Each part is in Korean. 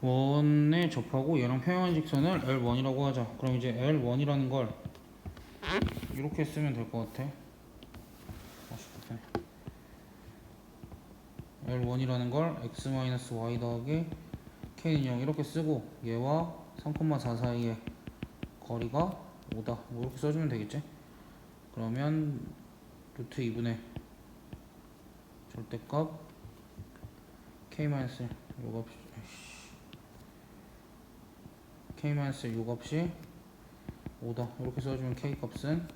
원에 접하고 얘랑 평행한 직선을 L1이라고 하자. 그럼 이제 L1이라는 걸 이렇게 쓰면 될 것 같아. 아씨, 불편해. L1이라는 걸 x-y 더하기 k는 0 이렇게 쓰고 얘와 3,4 사이의 거리가 5다. 뭐 이렇게 써주면 되겠지? 그러면 루트 2분의 절대값 k 마이너스 요값 k 마이너스 요값이 5다. 이렇게 써주면 k 값은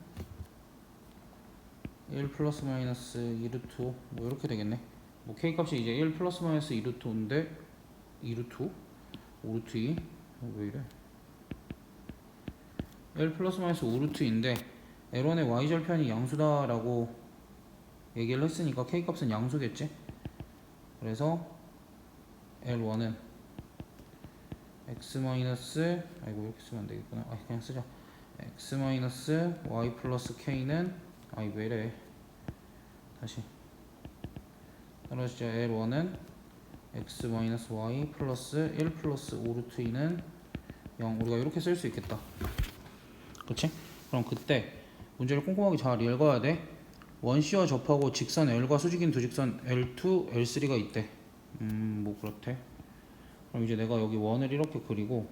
1 플러스 마이너스 2루트 5. 뭐 이렇게 되겠네. 뭐 k 값이 이제 1 플러스 마이너스 2루트 5인데 2루트 5? 5루트 2? 어, 왜 이래? 1 플러스 마이너스 5루트인데 L1의 y절편이 양수다 라고 얘기를 했으니까 k 값은 양수겠지? 그래서 L1은 x 마이너스 아이고 이렇게 쓰면 안 되겠구나. 아 그냥 쓰자. x 마이너스 y 플러스 k는 아이 왜 이래? 다시 떨어지자 L1은 x 마이너스 y 플러스 1 플러스 5 루트 2는 0 우리가 이렇게 쓸 수 있겠다. 그렇지? 그럼 그때 문제를 꼼꼼하게 잘 읽어야 돼. 원C와 접하고 직선 L과 수직인 두 직선 L2, L3가 있대. 음, 뭐 그렇대. 그럼 이제 내가 여기 원을 이렇게 그리고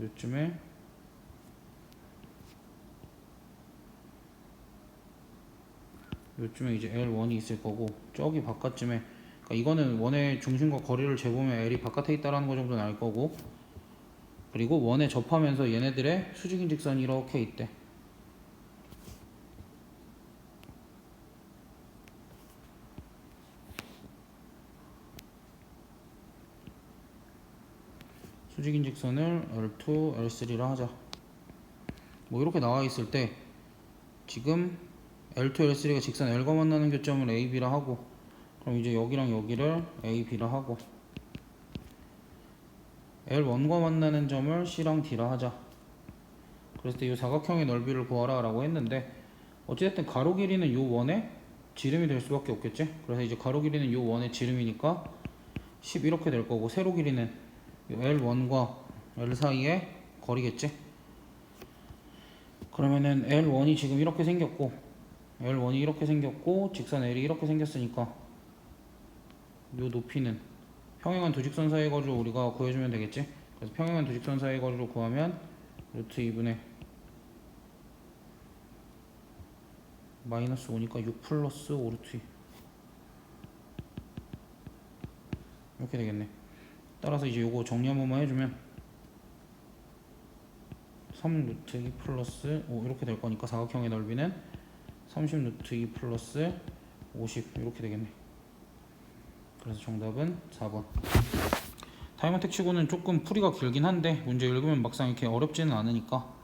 요쯤에 요쯤에 이제 L1이 있을 거고 저기 바깥쯤에 그러니까 이거는 원의 중심과 거리를 재보면 L이 바깥에 있다라는 거 정도는 알 거고 그리고 원에 접하면서 얘네들의 수직인 직선이 이렇게 있대. 수직인 직선을 L2, L3라 하자. 뭐 이렇게 나와 있을 때 지금 L2, L3가 직선 L과 만나는 교점을 A, B라 하고 그럼 이제 여기랑 여기를 A, B라 하고 L1과 만나는 점을 C랑 D라 하자. 그랬을 때 이 사각형의 넓이를 구하라 라고 했는데 어찌됐든 가로 길이는 요 원의 지름이 될 수밖에 없겠지? 그래서 이제 가로 길이는 요 원의 지름이니까 10 이렇게 될 거고 세로 길이는 요 L1과 L 사이의 거리겠지? 그러면은 L1이 지금 이렇게 생겼고 L1이 이렇게 생겼고 직선 L이 이렇게 생겼으니까 요 높이는 평행한 두 직선 사이의 거리를 우리가 구해주면 되겠지? 그래서 평행한 두 직선 사이의 거리를 구하면 루트 2분의 마이너스 5니까 6 플러스 5 루트 2 이렇게 되겠네 따라서 이제 요거 정리 한 번만 해주면 3 루트 2 플러스 5 이렇게 될 거니까 사각형의 넓이는 30 루트 2 플러스 50 이렇게 되겠네. 그래서 정답은 4번. 타임어택 치고는 조금 풀이가 길긴 한데 문제 읽으면 막상 이렇게 어렵지는 않으니까